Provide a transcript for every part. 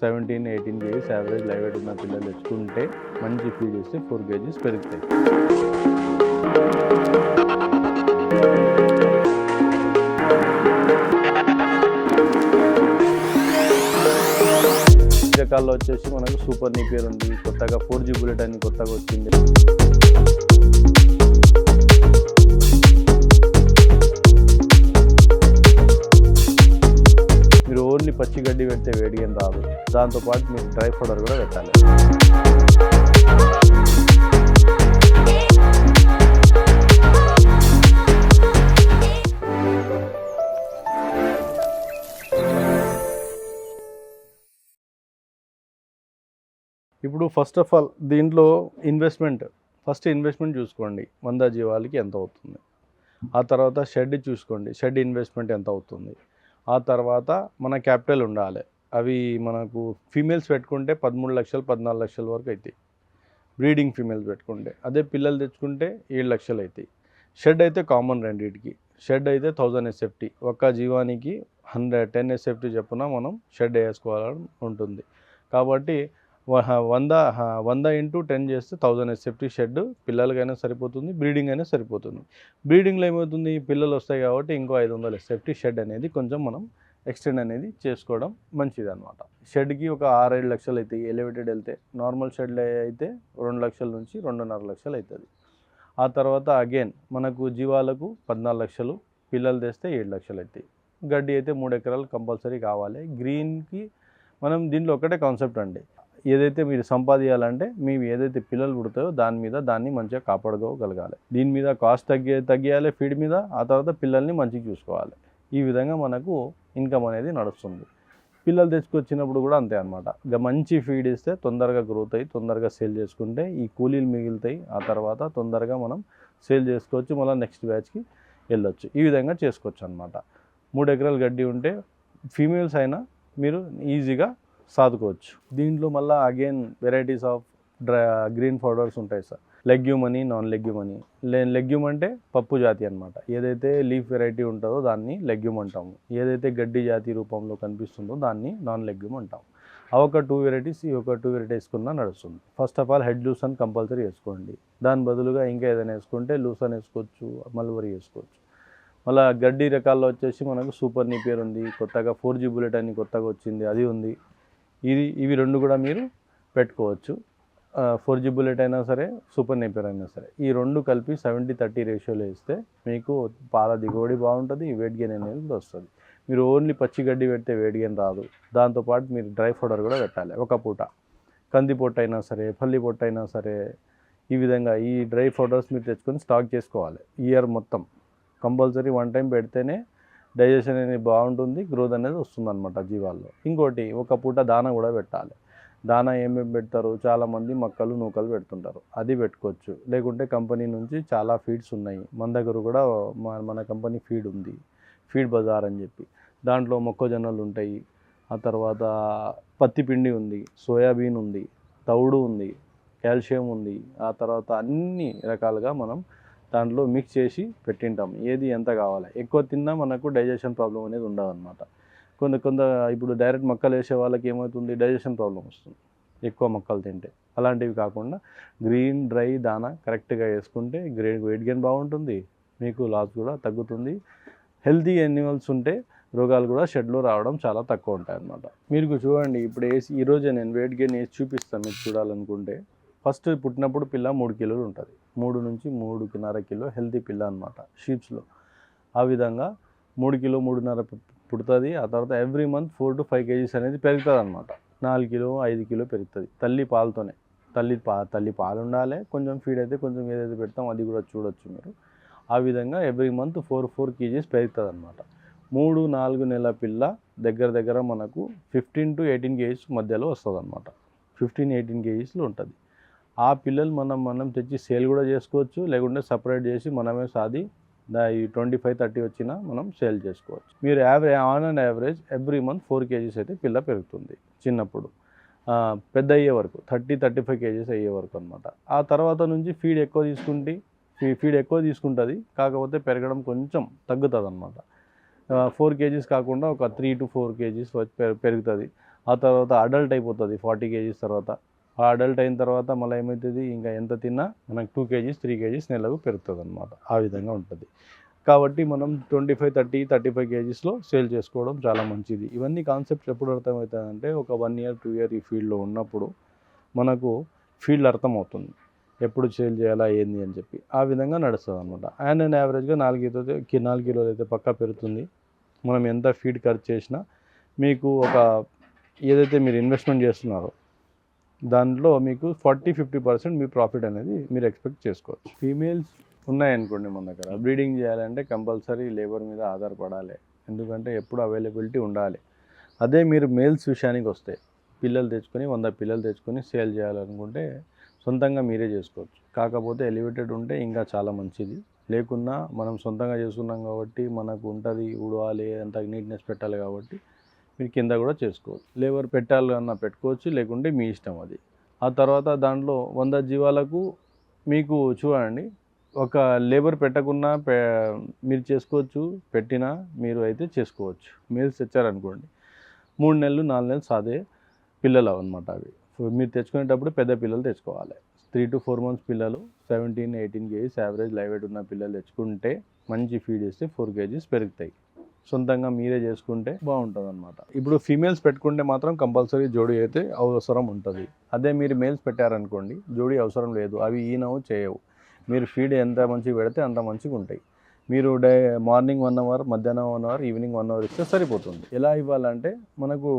Seventeen eighteen kgs average live weight ఉన్న పిల్లలు తెచ్చుకుంటే మంచి ఫీడ్ ఇస్తే ఫోర్ కేజీస్ పెరుగుతాయి రకాల్లో వచ్చేసి మనకు సూపర్ నీపియర్ ఉంది. కొత్తగా ఫోర్ జీ బుల్లెట్ అని కొత్తగా వచ్చింది. గడ్డి పెడితే వేడి ఏం రాదు. దాంతోపాటు మీరు డ్రై పౌడర్ కూడా పెట్టాలి. ఇప్పుడు ఫస్ట్ ఆఫ్ ఆల్ దీంట్లో ఇన్వెస్ట్మెంట్ ఫస్ట్ ఇన్వెస్ట్మెంట్ చూసుకోండి. వంద జీవాలకి ఎంత అవుతుంది? ఆ తర్వాత షెడ్ చూసుకోండి. షెడ్ ఇన్వెస్ట్మెంట్ ఎంత అవుతుంది? ఆ తర్వాత మన క్యాపిటల్ ఉండాలి. అవి మనకు ఫీమేల్స్ పెట్టుకుంటే పదమూడు లక్షలు పద్నాలుగు లక్షల వరకు అవుతాయి బ్రీడింగ్ ఫీమేల్స్ పెట్టుకుంటే అదే పిల్లలు తెచ్చుకుంటే ఏడు లక్షలు అవుతాయి షెడ్ అయితే కామన్ రెండింటికి. షెడ్ అయితే థౌజండ్ ఎస్ఎఫ్టీ. ఒక్క జీవానికి హండ్రెడ్ టెన్ ఎస్ఎఫ్టీ చెప్పున మనం షెడ్ వేసుకోవాలని ఉంటుంది. కాబట్టి వంద వంద ఇంటూ టెన్ చేస్తే థౌజండ్ సేఫ్టీ షెడ్ పిల్లలకైనా సరిపోతుంది బ్రీడింగ్ అయినా సరిపోతుంది. బ్రీడింగ్లో ఏమవుతుంది? పిల్లలు వస్తాయి కాబట్టి ఇంకో ఐదు వందల సేఫ్టీ షెడ్ అనేది కొంచెం మనం ఎక్స్టెండ్ అనేది చేసుకోవడం మంచిది అనమాట షెడ్కి ఒక ఆరేడు లక్షలు అవుతాయి ఎలివేటెడ్ వెళ్తే నార్మల్ షెడ్లో అయితే రెండు లక్షల నుంచి రెండున్నర లక్షలు అవుతుంది. ఆ తర్వాత అగైన్ మనకు జీవాలకు పద్నాలుగు లక్షలు పిల్లలు తెస్తే ఏడు లక్షలు అవుతాయి గడ్డి అయితే మూడు ఎకరాలు కంపల్సరీ కావాలి. గ్రీన్కి మనం దీంట్లో ఒకటే కాన్సెప్ట్ అండి. ఏదైతే మీరు సంపాదించాలంటే మేము ఏదైతే పిల్లలు పుడతాయో దాని మీద దాన్ని మంచిగా కాపాడుకోగలగాలి. దీని మీద కాస్ట్ తగ్గే తగ్గియాలి ఫీడ్ మీద ఆ తర్వాత పిల్లల్ని మంచిగా చూసుకోవాలి. ఈ విధంగా మనకు ఇన్కమ్ అనేది నడుస్తుంది. పిల్లలు తెచ్చుకొచ్చినప్పుడు కూడా అంతే అనమాట ఇక మంచి ఫీడ్ ఇస్తే తొందరగా గ్రోత్ అయ్యి తొందరగా సేల్ చేసుకుంటే ఈ కూలీలు మిగులుతాయి. ఆ తర్వాత తొందరగా మనం సేల్ చేసుకోవచ్చు. మళ్ళీ నెక్స్ట్ బ్యాచ్కి వెళ్ళొచ్చు. ఈ విధంగా చేసుకోవచ్చు అనమాట మూడు ఎకరాలు గడ్డి ఉంటే ఫీమేల్స్ అయినా మీరు ఈజీగా సాదుకోవచ్చు. దీంట్లో మళ్ళీ again varieties of dry green powders ఉంటాయి సార్. లెగ్యూమ్ అని నాన్ లెగ్యూమ్ అని లెగ్యూమ్ అంటే పప్పు జాతి అన్నమాట. ఏదైతే లీఫ్ వెరైటీ ఉంటుందో దాన్ని లెగ్యూమ్ అంటాము. ఏదైతే గడ్డి జాతి రూపంలో కనిపిస్తుందో దాన్ని నాన్ లెగ్యూమ్ అంటాం అవి ఒక టూ వెరైటీస్ ఈ ఒక టూ వెరైటీ వేసుకున్నా నడుస్తుంది. First of all hedge lucerne compulsory వేసుకోండి. దాని బదులుగా ఇంకా ఏదైనా వేసుకుంటే లూసన్ వేసుకోవచ్చు మల్వరీ వేసుకోవచ్చు. మళ్ళీ గడ్డి రకాల్లో వచ్చేసి మనకు సూపర్ పేరు ఉంది కొత్తగా ఫోర్ జీ బుల్లెట్ అని కొత్తగా వచ్చింది అది ఉంది. ఇది ఇవి రెండు కూడా మీరు పెట్టుకోవచ్చు. ఫోర్ జీ బుల్లెట్ అయినా సరే సూపర్ నేపర్ అయినా సరే. ఈ రెండు కలిపి సెవెంటీ థర్టీ రేషియోలో వేస్తే మీకు పాల దిగుబడి బాగుంటుంది వెయిట్ గెయిన్ అనేది వస్తుంది. మీరు ఓన్లీ పచ్చి గడ్డి పెడితే వెయిట్ గెయిన్ రాదు. దాంతోపాటు మీరు డ్రై ఫౌడర్ కూడా పెట్టాలి ఒక పూట. కంది పొట్టు అయినా సరే పల్లి పొట్టు అయినా సరే ఈ విధంగా ఈ డ్రై ఫౌడర్స్ మీరు తెచ్చుకొని స్టాక్ చేసుకోవాలి. ఇయర్ మొత్తం. కంపల్సరీ వన్ టైం పెడితేనే డైజెషన్ అనేది బాగుంటుంది గ్రోత్ అనేది వస్తుంది అనమాట జీవాల్లో. ఇంకోటి ఒక పూట దాన కూడా పెట్టాలి. దానా ఏమేమి పెడతారు? చాలామంది మొక్కలు నూకలు పెడుతుంటారు. అది పెట్టుకోవచ్చు. లేకుంటే కంపెనీ నుంచి చాలా ఫీడ్స్ ఉన్నాయి. మన దగ్గర కూడా మన మన కంపెనీ ఫీడ్ ఉంది. ఫీడ్ బజార్ అని చెప్పి. దాంట్లో మొక్కజొన్నలు ఉంటాయి. ఆ తర్వాత పత్తి పిండి ఉంది. సోయాబీన్ ఉంది. తౌడు ఉంది. కాల్షియం ఉంది. ఆ తర్వాత అన్ని రకాలుగా మనం దాంట్లో మిక్స్ చేసి పెట్టింటాం. ఏది ఎంత కావాలి? ఎక్కువ తిన్నా మనకు డైజెషన్ ప్రాబ్లం అనేది ఉండదు అనమాట కొంత కొంత ఇప్పుడు డైరెక్ట్ మొక్కలు వేసే వాళ్ళకి ఏమవుతుంది? డైజెషన్ ప్రాబ్లం వస్తుంది. ఎక్కువ మొక్కలు తింటే. అలాంటివి కాకుండా గ్రీన్ డ్రై దానా కరెక్ట్గా వేసుకుంటే గ్రే వెయిట్ గెయిన్ బాగుంటుంది. మీకు లాస్ కూడా తగ్గుతుంది. హెల్తీ యానిమల్స్ ఉంటే రోగాలు కూడా షెడ్లో రావడం చాలా తక్కువ ఉంటాయి అన్నమాట మీరు చూడండి ఇప్పుడు వేసి ఈరోజు నేను వెయిట్ గెయిన్ వేసి చూపిస్తాను మీరు చూడాలనుకుంటే. ఫస్ట్ పుట్టినప్పుడు పిల్ల మూడు కిలోలు ఉంటుంది. మూడు నుంచి మూడున్నర కిలో హెల్తీ పిల్ల అనమాట షీప్స్లో ఆ విధంగా మూడు కిలో మూడున్నర పుడుతుంది. ఆ తర్వాత every month four to five kgs అనేది పెరుగుతుంది అనమాట నాలుగు కిలో ఐదు కిలో పెరుగుతుంది. తల్లి పాలతోనే. తల్లి పా తల్లి పాలు ఉండాలి. కొంచెం ఫీడ్ అయితే కొంచెం ఏదైతే పెడతాం అది కూడా చూడొచ్చు మీరు. ఆ విధంగా every month four four kgs పెరుగుతుంది అనమాట మూడు నాలుగు నెలల పిల్ల దగ్గర దగ్గర మనకు ఫిఫ్టీన్ టు ఎయిటీన్ కేజీస్ మధ్యలో వస్తుంది అనమాట ఫిఫ్టీన్ ఎయిటీన్ కేజీస్లో ఉంటుంది. ఆ పిల్లలు మనం మనం తెచ్చి సేల్ కూడా చేసుకోవచ్చు లేకుంటే సపరేట్ చేసి మనమే సాది దా ఈ ట్వంటీ ఫైవ్ థర్టీ వచ్చినా మనం సేల్ చేసుకోవచ్చు. మీరు average on and average every month four kgs అయితే పిల్ల పెరుగుతుంది చిన్నప్పుడు. పెద్ద అయ్యే వరకు థర్టీ థర్టీ ఫైవ్ కేజీస్ అయ్యే వరకు అనమాట ఆ తర్వాత నుంచి ఫీడ్ ఎక్కువ తీసుకుంటే ఫీ ఫీడ్ ఎక్కువ తీసుకుంటుంది కాకపోతే పెరగడం కొంచెం తగ్గుతుంది అనమాట ఫోర్ కేజీస్ కాకుండా ఒక త్రీ టు ఫోర్ కేజీస్ పెరుగుతుంది. ఆ తర్వాత అడల్ట్ అయిపోతుంది ఫార్టీ కేజీస్ తర్వాత. ఆ అడల్ట్ అయిన తర్వాత మళ్ళీ ఏమవుతుంది? ఇంకా ఎంత తిన్నా మనకు టూ కేజీస్ త్రీ కేజీస్ నెలకు పెరుగుతుంది అనమాట ఆ విధంగా ఉంటుంది. కాబట్టి మనం twenty five thirty thirty five కేజీస్లో sale చేసుకోవడం చాలా మంచిది. ఇవన్నీ కాన్సెప్ట్స్ ఎప్పుడు అర్థమవుతాయంటే ఒక వన్ ఇయర్ టూ ఇయర్ ఈ ఫీల్డ్లో ఉన్నప్పుడు మనకు ఫీల్డ్ అర్థమవుతుంది. ఎప్పుడు సేల్ చేయాలా ఏంది అని చెప్పి. ఆ విధంగా నడుస్తుంది అనమాట అండ్ అండ్ యావరేజ్గా నాలుగు అయితే కి- నాలుగు కిలోలు అయితే పక్కా పెరుగుతుంది. మనం ఎంత ఫీడ్ ఖర్చు చేసినా మీకు ఒక ఏదైతే మీరు ఇన్వెస్ట్మెంట్ చేస్తున్నారో దాంట్లో మీకు ఫార్టీ ఫిఫ్టీ పర్సెంట్ మీ ప్రాఫిట్ అనేది మీరు ఎక్స్పెక్ట్ చేసుకోవచ్చు. ఫీమేల్స్ ఉన్నాయనుకోండి మన దగ్గర. బ్రీడింగ్ చేయాలంటే కంపల్సరీ లేబర్ మీద ఆధారపడాలి. ఎందుకంటే ఎప్పుడు అవైలబిలిటీ ఉండాలి. అదే మీరు మేల్స్ విషయానికి వస్తే పిల్లలు తెచ్చుకొని వంద పిల్లలు తెచ్చుకొని సేల్ చేయాలనుకుంటే సొంతంగా మీరే చేసుకోవచ్చు. కాకపోతే ఎలివేటెడ్ ఉంటే ఇంకా చాలా మంచిది. లేకున్నా మనం సొంతంగా చేసుకున్నాం కాబట్టి మనకు ఉంటుంది ఉడవాలి అంత నీట్నెస్ పెట్టాలి కాబట్టి మీరు కింద కూడా చేసుకోవచ్చు. లేబర్ పెట్టాలి అన్న పెట్టుకోవచ్చు లేకుంటే మీ ఇష్టం అది. ఆ తర్వాత దాంట్లో వంద జీవాలకు మీకు చూడండి ఒక లేబర్ పెట్టకున్నా పె మీరు చేసుకోవచ్చు పెట్టినా మీరు అయితే చేసుకోవచ్చు. మీరు తెచ్చారనుకోండి మూడు నెలలు నాలుగు నెలలు సాదే పిల్లలు అనమాట అవి మీరు తెచ్చుకునేటప్పుడు పెద్ద పిల్లలు తెచ్చుకోవాలి. త్రీ టు ఫోర్ మంత్స్ పిల్లలు seventeen eighteen kgs average live weight ఉన్న పిల్లలు తెచ్చుకుంటే మంచి ఫీడ్ ఇస్తే ఫోర్ కేజీస్ పెరుగుతాయి. సొంతంగా మీరే చేసుకుంటే బాగుంటుంది అనమాట ఇప్పుడు ఫీమేల్స్ పెట్టుకుంటే మాత్రం కంపల్సరీ జోడీ అయితే అవసరం ఉంటుంది. అదే మీరు మేల్స్ పెట్టారనుకోండి జోడీ అవసరం లేదు. అవి ఈనవు చేయవు. మీరు ఫీడ్ ఎంత మంచిగా పెడితే అంత మంచిగా ఉంటాయి. మీరు డే మార్నింగ్ వన్ అవర్ మధ్యాహ్నం one hour evening one hour ఇస్తే సరిపోతుంది. ఎలా ఇవ్వాలంటే మనకు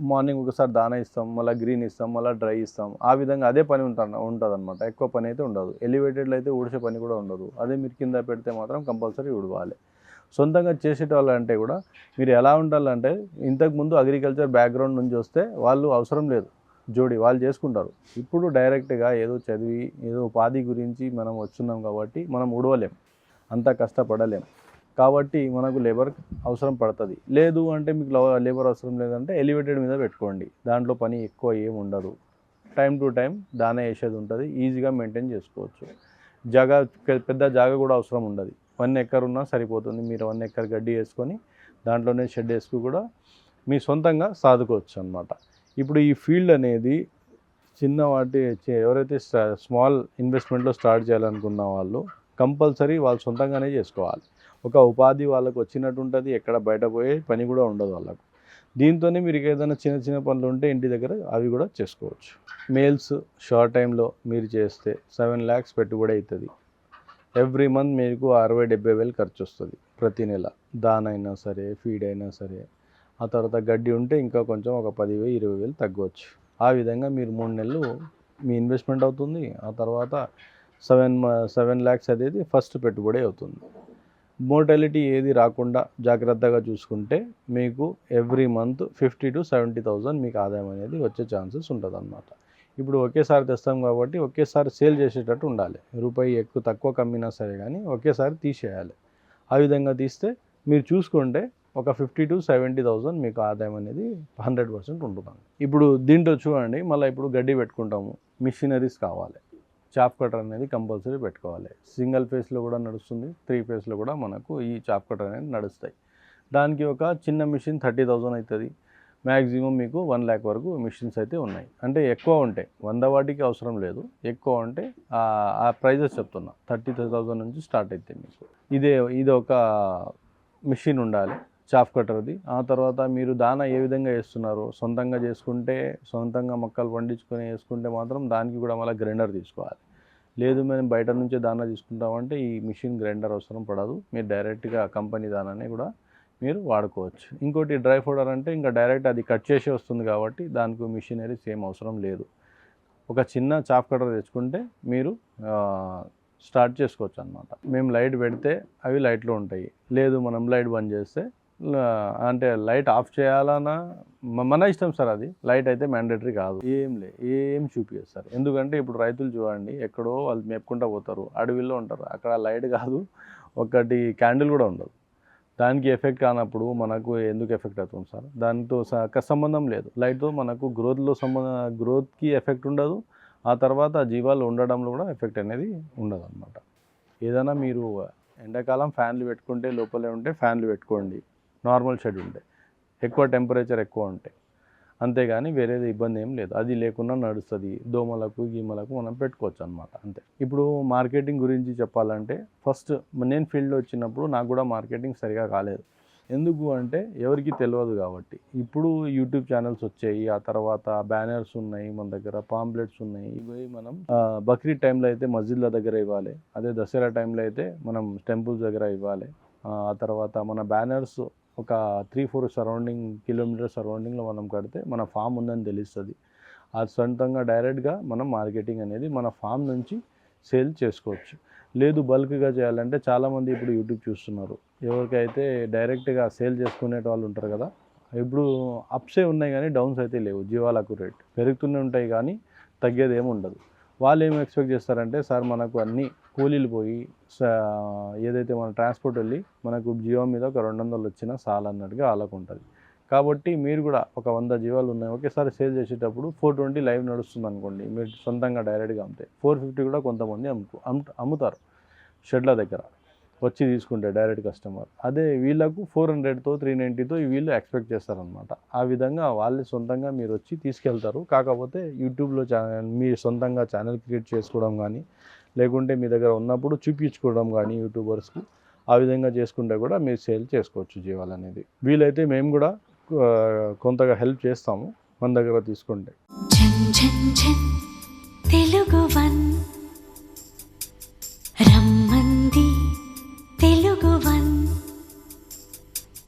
మార్నింగ్ ఒకసారి దానా ఇస్తాం మళ్ళీ గ్రీన్ ఇస్తాం మళ్ళీ డ్రై ఇస్తాం. ఆ విధంగా అదే పని ఉంటా ఉంటుంది అనమాట ఎక్కువ పని అయితే ఉండదు. ఎలివేటెడ్లో అయితే ఊడిసే పని కూడా ఉండదు. అదే మీరు కింద పెడితే మాత్రం కంపల్సరీ ఉడవాలి సొంతంగా చేసేటోళ్ళు అంటే కూడా మీరు ఎలా ఉండాలంటే ఇంతకుముందు అగ్రికల్చర్ బ్యాక్గ్రౌండ్ నుంచి వస్తే వాళ్ళు అవసరం లేదు. జోడి వాళ్ళు చేసుకుంటారు. ఇప్పుడు డైరెక్ట్గా ఏదో చదివి ఏదో ఉపాధి గురించి మనం వస్తున్నాం కాబట్టి మనం ఉడవలేం అంత కష్టపడలేం. కాబట్టి మనకు లేబర్ అవసరం పడుతుంది. లేదు అంటే మీకు లేబర్ అవసరం లేదంటే ఎలివేటెడ్ మీద పెట్టుకోండి. దాంట్లో పని ఎక్కువ ఏమి ఉండదు. టైం టు టైం దానే వేసేది ఉంటుంది. ఈజీగా మెయింటైన్ చేసుకోవచ్చు. జాగా పెద్ద జాగా కూడా అవసరం ఉండదు. వన్ ఎకర్ ఉన్నా సరిపోతుంది. మీరు వన్ ఎకర్ గడ్డి వేసుకొని దాంట్లోనే షెడ్ వేసుకు కూడా మీ సొంతంగా సాదుకోవచ్చు అనమాట ఇప్పుడు ఈ ఫీల్డ్ అనేది చిన్న వాటి ఎవరైతే స్మాల్ ఇన్వెస్ట్మెంట్లో స్టార్ట్ చేయాలనుకున్న వాళ్ళు కంపల్సరీ వాళ్ళు సొంతంగానే చేసుకోవాలి. ఒక ఉపాధి వాళ్ళకు వచ్చినట్టు ఉంటుంది ఎక్కడ బయట పోయే పని కూడా ఉండదు వాళ్ళకు. దీంతోనే మీరు ఏదైనా చిన్న చిన్న పనులు ఉంటే ఇంటి దగ్గర అవి కూడా చేసుకోవచ్చు. మేల్స్ షార్ట్ టైంలో మీరు చేస్తే సెవెన్ ల్యాక్స్ పెట్టుబడి అవుతుంది ఎవ్రీ మంత్ మీకు అరవై డెబ్బై వేలు ఖర్చు వస్తుంది ప్రతి నెల. దానైనా అయినా సరే ఫీడ్ అయినా సరే. ఆ తర్వాత గడ్డి ఉంటే ఇంకా కొంచెం ఒక పదివేలు ఇరవై వేలు తగ్గవచ్చు ఆ విధంగా మీరు మూడు నెలలు మీ ఇన్వెస్ట్మెంట్ అవుతుంది. ఆ తర్వాత సెవెన్ సెవెన్ ల్యాక్స్ అనేది ఫస్ట్ పెట్టుబడి అవుతుంది. మోర్టాలిటీ ఏది రాకుండా జాగ్రత్తగా చూసుకుంటే మీకు every month fifty to seventy thousand మీకు ఆదాయం అనేది వచ్చే ఛాన్సెస్ ఉంటుంది అన్నమాట ఇప్పుడు ఒకేసారి తెస్తాం కాబట్టి ఒకేసారి సేల్ చేసేటట్టు ఉండాలి. రూపాయి ఎక్కువ తక్కువ కమ్మినా సరే కానీ ఒకేసారి తీసేయాలి. ఆ విధంగా తీస్తే మీరు చూసుకుంటే ఒక ఫిఫ్టీ టు సెవెంటీ థౌజండ్ మీకు ఆదాయం అనేది హండ్రెడ్ పర్సెంట్ ఉంటుంది ఇప్పుడు దీంట్లో చూడండి మళ్ళీ ఇప్పుడు గడ్డి పెట్టుకుంటాము. మిషనరీస్ కావాలి. చాప్ కటర్ అనేది కంపల్సరీ పెట్టుకోవాలి. సింగిల్ ఫేస్లో కూడా నడుస్తుంది త్రీ ఫేస్లో కూడా మనకు ఈ చాప్ కటర్ అనేది నడుస్తాయి. దానికి ఒక చిన్న మిషన్ థర్టీ థౌజండ్ అవుతుంది మ్యాక్సిమం మీకు వన్ ల్యాక్ వరకు మిషన్స్ అయితే ఉన్నాయి. అంటే ఎక్కువ ఉంటాయి. వంద వాటికి అవసరం లేదు. ఎక్కువ ఉంటే ఆ- ప్రైజెస్ చెప్తున్నా. థర్టీ థౌజండ్ నుంచి స్టార్ట్ అవుతాయి మీకు. ఇదే ఇది ఒక మిషన్ ఉండాలి. చాఫ్ కట్టర్ది. ఆ తర్వాత మీరు దానా ఏ విధంగా వేస్తున్నారు సొంతంగా చేసుకుంటే సొంతంగా మొక్కలు పండించుకొని వేసుకుంటే మాత్రం దానికి కూడా మళ్ళీ గ్రైండర్ తీసుకోవాలి. లేదు మేము బయట నుంచే దానా తీసుకుంటామంటే ఈ మిషన్ గ్రైండర్ అవసరం పడదు. మీరు డైరెక్ట్గా కంపెనీ దానానే కూడా మీరు వాడుకోవచ్చు. ఇంకోటి డ్రై ఫోడర్ అంటే ఇంకా డైరెక్ట్ అది కట్ చేసి వస్తుంది కాబట్టి దానికి మిషనరీ సేమ్ అవసరం లేదు. ఒక చిన్న చాప్ కటర్ తెచ్చుకుంటే మీరు స్టార్ట్ చేసుకోవచ్చు అనమాట మేము లైట్ పెడితే అవి లైట్లో ఉంటాయి. లేదు మనం లైట్ బంద్ చేస్తే అంటే లైట్ ఆఫ్ చేయాలన్నా మన ఇష్టం సార్ అది. లైట్ అయితే మ్యాండేటరీ కాదు. ఏం లే ఏం చూపించదు సార్. ఎందుకంటే ఇప్పుడు రైతులు చూడండి ఎక్కడో వాళ్ళు మేపుకుంటా పోతారు. అడవిలో ఉంటారు. అక్కడ లైట్ కాదు. ఒకటి క్యాండిల్ కూడా ఉండదు. దానికి ఎఫెక్ట్ కానప్పుడు మనకు ఎందుకు ఎఫెక్ట్ అవుతుంది సార్? దానితో సంబంధం లేదు. లైట్తో మనకు గ్రోత్లో సంబంధ గ్రోత్కి ఎఫెక్ట్ ఉండదు. ఆ తర్వాత జీవాలు ఉండడంలో కూడా ఎఫెక్ట్ అనేది ఉండదు అనమాట ఏదైనా మీరు ఎండాకాలం ఫ్యాన్లు పెట్టుకుంటే లోపలే ఉంటే ఫ్యాన్లు పెట్టుకోండి. నార్మల్ షెడ్ ఉంటే. ఎక్కువ టెంపరేచర్ ఎక్కువ ఉంటాయి అంతేగాని వేరేది ఇబ్బంది ఏం లేదు. అది లేకుండా నడుస్తుంది. దోమలకు గీమలకు మనం పెట్టుకోవచ్చు అనమాట అంతే. ఇప్పుడు మార్కెటింగ్ గురించి చెప్పాలంటే ఫస్ట్ నేను ఫీల్డ్లో వచ్చినప్పుడు నాకు కూడా మార్కెటింగ్ సరిగా కాలేదు. ఎందుకు అంటే ఎవరికి తెలియదు కాబట్టి. ఇప్పుడు యూట్యూబ్ ఛానల్స్ వచ్చాయి. ఆ తర్వాత బ్యానర్స్ ఉన్నాయి మన దగ్గర పాంప్లెట్స్ ఉన్నాయి. ఇవి మనం బక్రీద్ టైంలో అయితే మస్జిద్ల దగ్గర ఇవ్వాలి. అదే దసరా టైంలో అయితే మనం టెంపుల్స్ దగ్గర ఇవ్వాలి. ఆ తర్వాత మన బ్యానర్స్ ఒక త్రీ ఫోర్ సరౌండింగ్ కిలోమీటర్ సరౌండింగ్లో మనం కడితే మన ఫామ్ ఉందని తెలుస్తుంది. ఆ సొంతంగా డైరెక్ట్గా మనం మార్కెటింగ్ అనేది మన ఫామ్ నుంచి సేల్ చేసుకోవచ్చు. లేదు బల్క్గా చేయాలంటే చాలామంది ఇప్పుడు యూట్యూబ్ చూస్తున్నారు. ఎవరికైతే డైరెక్ట్గా సేల్ చేసుకునే వాళ్ళు ఉంటారు కదా ఇప్పుడు అప్సే ఉన్నాయి కానీ డౌన్స్ అయితే లేవు జీవాలకు రేట్ పెరుగుతూనే ఉంటాయి కానీ తగ్గేది ఏమి ఉండదు. వాళ్ళు ఏం ఎక్స్పెక్ట్ చేస్తారంటే సార్ మనకు అన్ని కూలీలు పోయి ఏదైతే మన ట్రాన్స్పోర్ట్ వెళ్ళి మనకు జియో మీద ఒక రెండు వందలు వచ్చినా చాలు అన్నట్టుగా వాళ్ళకు ఉంటుంది కాబట్టి మీరు కూడా ఒక వంద జీవాలు ఉన్నాయి. ఒకేసారి సేల్ చేసేటప్పుడు ఫోర్ ట్వంటీ లైవ్ నడుస్తుంది అనుకోండి మీరు సొంతంగా డైరెక్ట్గా అమ్మితే ఫోర్ ఫిఫ్టీ కూడా కొంతమంది అమ్ము అమ్ము- అమ్ముతారు షెడ్ల దగ్గర. వచ్చి తీసుకుంటే డైరెక్ట్ కస్టమర్. అదే వీళ్ళకు ఫోర్ హండ్రెడ్తో త్రీ నైంటీతో వీళ్ళు ఎక్స్పెక్ట్ చేస్తారనమాట ఆ విధంగా వాళ్ళే సొంతంగా మీరు వచ్చి తీసుకెళ్తారు. కాకపోతే యూట్యూబ్లో ఛానల్ మీ సొంతంగా ఛానల్ క్రియేట్ చేసుకోవడం కానీ లేకుంటే మీ దగ్గర ఉన్నప్పుడు చూపించుకోవడం కానీ యూట్యూబర్స్కి ఆ విధంగా చేసుకుంటే కూడా మీరు సేల్ చేసుకోవచ్చు జీవాలు అనేది. వీలైతే మేము కూడా కొంతగా హెల్ప్ చేస్తాము మన దగ్గర తీసుకుంటే. తెలుగు వన్.